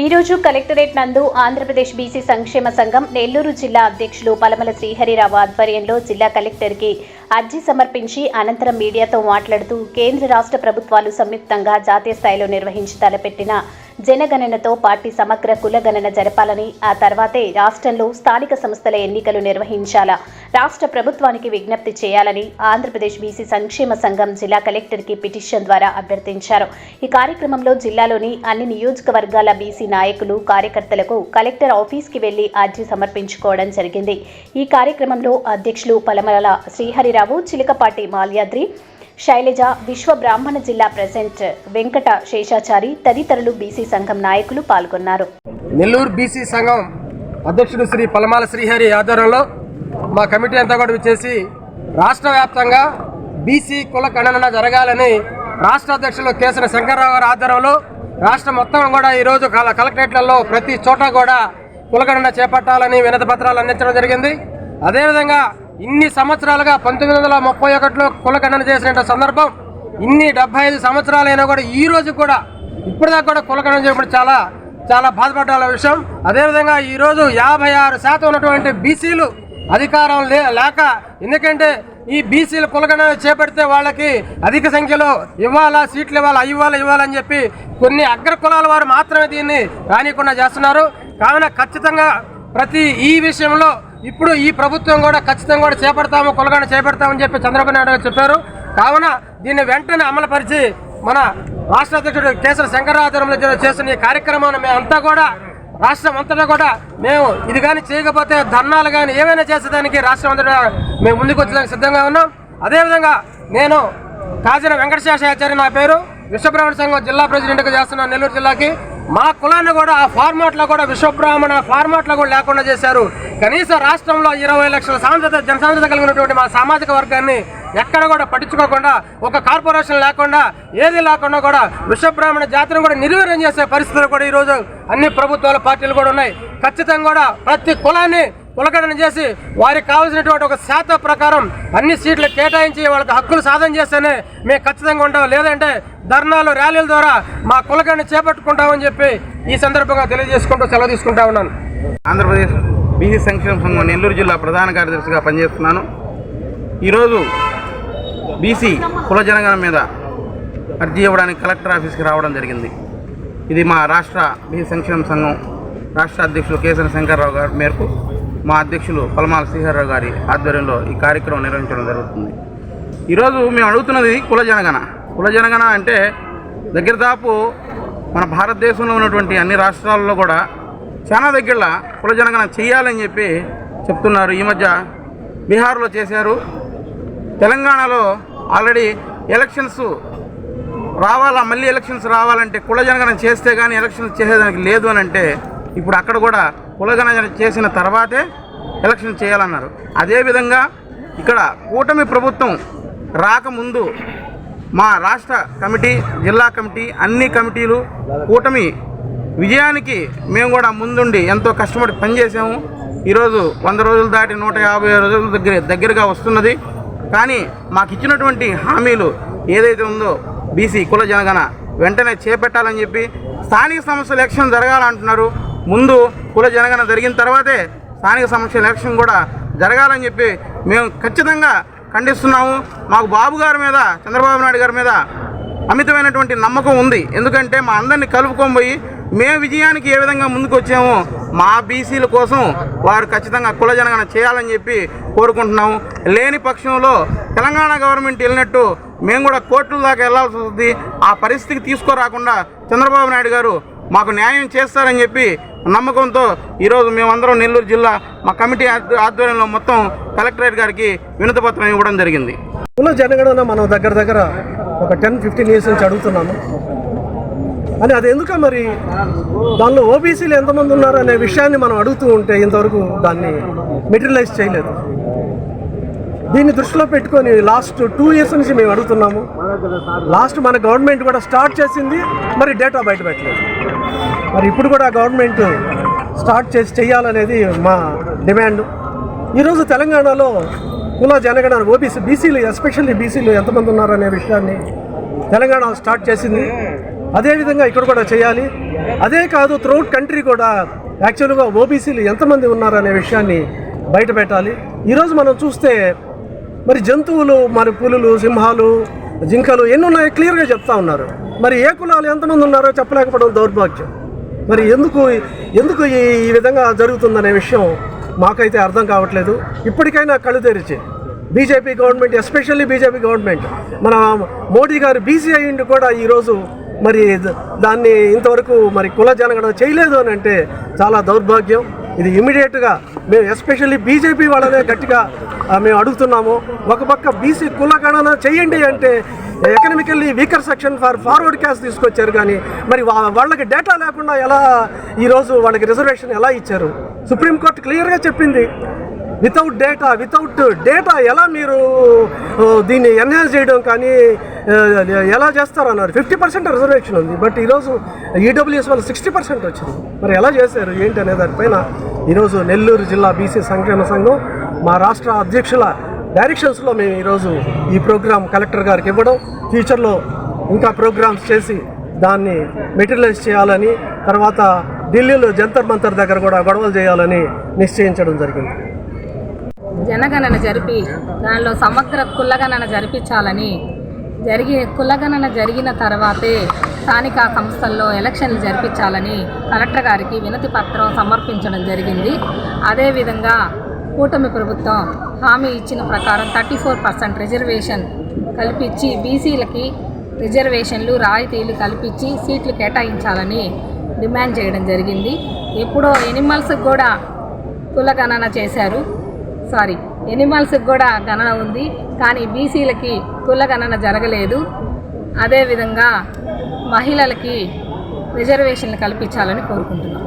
ఈ రోజు కలెక్టరేట్ నందు ఆంధ్రప్రదేశ్ బీసీ సంక్షేమ సంఘం నెల్లూరు జిల్లా అధ్యక్షులు పలమల శ్రీహరిరావు ఆధ్వర్యంలో జిల్లా కలెక్టర్కి అర్జీ సమర్పించి అనంతరం మీడియాతో మాట్లాడుతూ కేంద్ర రాష్ట్ర ప్రభుత్వాలు సంయుక్తంగా జాతీయ స్థాయిలో నిర్వహించి తలపెట్టిన జనగణనతో పార్టీ సమగ్ర కులగణన జరపాలని ఆ తర్వాతే రాష్ట్రంలో స్థానిక సంస్థల ఎన్నికలు నిర్వహించాలా? రాష్ట్ర ప్రభుత్వానికి విజ్ఞప్తి చేయాలని ఆంధ్రప్రదేశ్ బీసీ సంక్షేమ సంఘం జిల్లా కలెక్టర్కి పిటిషన్ ద్వారా అభ్యర్థించారు. ఈ కార్యక్రమంలో జిల్లాలోని అన్ని నియోజకవర్గాల బీసీ నాయకులు కార్యకర్తలకు కలెక్టర్ ఆఫీస్కి వెళ్ళి అర్జీ సమర్పించుకోవడం జరిగింది. ఈ కార్యక్రమంలో అధ్యక్షులు పలమల శ్రీహరిరావు చిలకపాటి మాల్యాద్రి శైలజ విశ్వ బ్రాహ్మణ జిల్లా ప్రెసిడెంట్ వెంకట శేషాచారి తదితరులు బీసీ సంఘం నాయకులు పాల్గొన్నారు. నెల్లూరు బీసీ సంఘం అధ్యక్షుడు శ్రీ పలమాల శ్రీహరి ఆధ్వర్యంలో మా కమిటీ అంతా కూడా వచ్చేసి రాష్ట్ర వ్యాప్తంగా బీసీ కుల గణన జరగాలని రాష్ట్ర అధ్యక్షులు కేసరి శంకర్రావు గారి ఆధ్వర్యంలో రాష్ట్రం మొత్తం కూడా ఈరోజు కలెక్టరేట్లలో ప్రతి చోట కూడా కులగణన చేపట్టాలని వినతి పత్రాలు అందించడం జరిగింది. అదేవిధంగా ఇన్ని సంవత్సరాలుగా పంతొమ్మిది వందల ముప్పై ఒకటిలో కులగణన చేసిన సందర్భం ఇన్ని డెబ్బై ఐదు సంవత్సరాలైనా కూడా ఈ రోజు కూడా ఇప్పటిదాకా కూడా కులగణన చేయబడి చాలా చాలా బాధపడాల విషయం. అదేవిధంగా ఈరోజు యాభై ఆరు శాతం ఉన్నటువంటి బీసీలు అధికారం లే లేక ఎందుకంటే ఈ బీసీల కులగణన చేపడితే వాళ్ళకి అధిక సంఖ్యలో ఇవ్వాలా సీట్లు ఇవ్వాలా ఇవ్వాలా ఇవ్వాలని చెప్పి కొన్ని అగ్ర కులాల వారు మాత్రమే దీన్ని రానికుండా చేస్తున్నారు. కావున ఖచ్చితంగా ప్రతి ఈ విషయంలో ఇప్పుడు ఈ ప్రభుత్వం కూడా ఖచ్చితంగా కూడా చేపడతాము కులగణ చేపడతామని చెప్పి చంద్రబాబు నాయుడు గారు చెప్పారు. కావున దీన్ని వెంటనే అమలుపరిచి మన రాష్ట్ర అధ్యక్షుడు కేసర శంకరరావు చేస్తున్న ఈ కార్యక్రమాన్ని మేమంతా కూడా రాష్ట్రం అంతటా కూడా మేము ఇది కానీ చేయకపోతే ధర్నాలు కానీ ఏమైనా చేసేదానికి రాష్ట్రం అంతటా మేము ముందుకు వచ్చేదానికి సిద్ధంగా ఉన్నాం. అదేవిధంగా నేను కాజన వెంకటశేషాచార్య నా పేరు. విశ్వబ్రహ్మణ సంఘం జిల్లా ప్రెసిడెంట్గా చేస్తున్నాను నెల్లూరు జిల్లాకి మా కులాన్ని కూడా ఆ ఫార్మాట్లో కూడా విశ్వబ్రాహ్మణ ఫార్మాట్లో కూడా లేకుండా చేశారు. కనీసం రాష్ట్రంలో ఇరవై లక్షల సాంద్రత జనసాంద్రత కలిగినటువంటి మా సామాజిక వర్గాన్ని ఎక్కడ కూడా పట్టించుకోకుండా ఒక కార్పొరేషన్ లేకుండా ఏది లేకుండా కూడా విశ్వబ్రాహ్మణ జాతిని కూడా నిర్వీర్యం చేసే పరిస్థితులు కూడా ఈరోజు అన్ని ప్రభుత్వాల పార్టీలు కూడా ఉన్నాయి. ఖచ్చితంగా కూడా ప్రతి కులాన్ని కులగణన చేసి వారికి కావాల్సినటువంటి ఒక శాత ప్రకారం అన్ని సీట్లు కేటాయించి వాళ్ళకి హక్కులు సాధన చేస్తేనే మేము ఖచ్చితంగా ఉంటాం. లేదంటే ధర్నాలు ర్యాలీల ద్వారా మా కులగణన చేపట్టుకుంటామని చెప్పి ఈ సందర్భంగా తెలియజేసుకుంటూ సెలవు తీసుకుంటా ఉన్నాను. ఆంధ్రప్రదేశ్ బీసీ సంక్షేమ సంఘం నెల్లూరు జిల్లా ప్రధాన కార్యదర్శిగా పనిచేస్తున్నాను. ఈరోజు బీసీ కుల జనగణన మీద అర్జీ ఇవ్వడానికి కలెక్టర్ ఆఫీస్కి రావడం జరిగింది. ఇది మా రాష్ట్ర బీసీ సంక్షేమ సంఘం రాష్ట్ర అధ్యక్షులు కేసన శంకర్రావు గారి మేరకు మా అధ్యక్షులు పలమాల శ్రీహర్రావు గారి ఆధ్వర్యంలో ఈ కార్యక్రమం నిర్వహించడం జరుగుతుంది. ఈరోజు మేము అడుగుతున్నది కుల జనగణ. కుల జనగణ అంటే దగ్గర దాపు మన భారతదేశంలో ఉన్నటువంటి అన్ని రాష్ట్రాల్లో కూడా చాలా దగ్గరలో కుల జనగణ చేయాలని చెప్పి చెప్తున్నారు. ఈ మధ్య బీహార్లో చేశారు. తెలంగాణలో ఆల్రెడీ ఎలక్షన్స్ రావాలా? మళ్ళీ ఎలక్షన్స్ రావాలంటే కుల జనగణన చేస్తే కానీ ఎలక్షన్స్ చేసేదానికి లేదు అని అంటే ఇప్పుడు అక్కడ కూడా కుల చేసిన తర్వాతే ఎలక్షన్ చేయాలన్నారు. అదేవిధంగా ఇక్కడ కూటమి ప్రభుత్వం రాకముందు మా రాష్ట్ర కమిటీ జిల్లా కమిటీ అన్ని కమిటీలు కూటమి విజయానికి మేము కూడా ముందుండి ఎంతో కష్టపడి పనిచేసాము ఈరోజు వంద రోజులు దాటి నూట యాభై రోజుల దగ్గర దగ్గరగా వస్తున్నది. కానీ మాకు ఇచ్చినటువంటి హామీలు ఏదైతే ఉందో బీసీ కుల జనగణ వెంటనే చేపట్టాలని చెప్పి స్థానిక సంస్థల ఎలక్షన్ జరగాలంటున్నారు. ముందు కుల జనగణన జరిగిన తర్వాతే స్థానిక సంస్థల ఎలక్షన్ కూడా జరగాలని చెప్పి మేము ఖచ్చితంగా ఖండిస్తున్నాము. మాకు బాబు గారి మీద చంద్రబాబు నాయుడు గారి మీద అమితమైనటువంటి నమ్మకం ఉంది. ఎందుకంటే మా అందరిని కలుపుకొని పోయి మేము విజయానికి ఏ విధంగా ముందుకు వచ్చామో మా బీసీల కోసం వారు ఖచ్చితంగా కుల జనగణన చేయాలని చెప్పి కోరుకుంటున్నాము. లేని పక్షంలో తెలంగాణ గవర్నమెంట్ వెళ్ళినట్టు మేము కూడా కోర్టుల దాకా వెళ్ళాల్సి వస్తుంది. ఆ పరిస్థితికి తీసుకురాకుండా చంద్రబాబు నాయుడు గారు మాకు న్యాయం చేస్తారని చెప్పి నమ్మకంతో ఈరోజు మేమందరం నెల్లూరు జిల్లా మా కమిటీ ఆధ్వర్యంలో మొత్తం కలెక్టరేట్ గారికి వినతిపత్రం ఇవ్వడం జరిగింది. కుల జనగణన మనం దగ్గర దగ్గర ఒక టెన్ ఫిఫ్టీన్ ఇయర్స్ నుంచి అడుగుతున్నాము. అని అది ఎందుక మరి? దానిలో ఓబీసీలు ఎంతమంది ఉన్నారు అనే విషయాన్ని మనం అడుగుతూ ఉంటే ఇంతవరకు దాన్ని మెటీరియలైజ్ చేయలేదు. దీన్ని దృష్టిలో పెట్టుకొని లాస్ట్ టూ ఇయర్స్ నుంచి మేము అడుగుతున్నాము. లాస్ట్ మన గవర్నమెంట్ కూడా స్టార్ట్ చేసింది మరి డేటా బయట పెట్టలేదు. మరి ఇప్పుడు కూడా గవర్నమెంట్ స్టార్ట్ చేసి చేయాలనేది మా డిమాండ్ ఈరోజు తెలంగాణలో కుల జనగణన ఓబీసీ బీసీలు ఎస్పెషల్లీ బీసీలు ఎంతమంది ఉన్నారనే విషయాన్ని తెలంగాణ స్టార్ట్ చేసింది. అదేవిధంగా ఇక్కడ కూడా చేయాలి. అదే కాదు త్రూఅవుట్ కంట్రీ కూడా యాక్చువల్గా ఓబీసీలు ఎంతమంది ఉన్నారనే విషయాన్ని బయట పెట్టాలి. ఈరోజు మనం చూస్తే మరి జంతువులు మరి పులులు సింహాలు జింకలు ఎన్ని ఉన్నాయో క్లియర్గా చెప్తా ఉన్నారు. మరి ఏ కులాలు ఎంతమంది ఉన్నారో చెప్పలేకపోవడం దౌర్భాగ్యం. మరి ఎందుకు ఎందుకు ఈ విధంగా జరుగుతుందనే విషయం మాకైతే అర్థం కావట్లేదు. ఇప్పటికైనా కళ్ళు తెరిచి BJP government especially BJP government మన మోడీ గారు బీసీ అయ్యిండి కూడా ఈరోజు. మరి దాన్ని ఇంతవరకు మరి కుల జనగణన చేయలేదు అని అంటే చాలా దౌర్భాగ్యం. ఇది ఇమీడియట్గా మేము ఎస్పెషల్లీ బీజేపీ వాళ్ళనే గట్టిగా మేము అడుగుతున్నాము. ఒక పక్క బీసీ కులగణన చేయండి అంటే economically weaker section for forward caste తీసుకొచ్చారు కానీ మరి వా- వాళ్ళకి డేటా లేకుండా ఎలా ఈరోజు వాళ్ళకి రిజర్వేషన్ ఎలా ఇచ్చారు? సుప్రీంకోర్టు క్లియర్గా చెప్పింది. వితౌట్ డేటా వితౌట్ డేటా ఎలా మీరు దీన్ని ఎన్హాన్స్ చేయడం కానీ ఎలా ఎలా చేస్తారన్నారు ఫిఫ్టీ పర్సెంట్ రిజర్వేషన్ ఉంది. బట్ ఈరోజు ఈడబ్ల్యూఎస్ వాళ్ళు సిక్స్టీ పర్సెంట్ వచ్చింది. మరి ఎలా చేశారు? ఏంటి అనే దానిపైన ఈరోజు నెల్లూరు జిల్లా బీసీ సంక్షేమ సంఘం మా రాష్ట్ర అధ్యక్షుల డైరెక్షన్స్లో మేము ఈరోజు ఈ ప్రోగ్రాం కలెక్టర్ గారికి ఇవ్వడం ఫ్యూచర్లో ఇంకా ప్రోగ్రామ్స్ చేసి దాన్ని మెటీరియలైజ్ చేయాలని తర్వాత ఢిల్లీలో జంతర్ మంతర్ దగ్గర కూడా గొడవలు చేయాలని నిశ్చయించడం జరిగింది. జనగణన జరిపి దానిలో సమగ్ర కులగణన జరిపించాలని జరిగి కులగణన జరిగిన తర్వాతే స్థానిక సంస్థల్లో ఎలక్షన్లు జరిపించాలని కలెక్టర్ గారికి వినతి పత్రం సమర్పించడం జరిగింది. అదేవిధంగా కూటమి ప్రభుత్వం హామీ ఇచ్చిన ప్రకారం థర్టీ ఫోర్ పర్సెంట్ రిజర్వేషన్ కల్పించి బీసీలకి రిజర్వేషన్లు రాయితీలు కల్పించి సీట్లు కేటాయించాలని డిమాండ్ చేయడం జరిగింది. ఎప్పుడో ఎనిమల్స్కి కూడా కులగణన చేశారు. సారీ ఎనిమల్స్కి కూడా గణన ఉంది కానీ బీసీలకి కుల గణన జరగలేదు. అదేవిధంగా మహిళలకి రిజర్వేషన్లు కల్పించాలని కోరుకుంటున్నాం.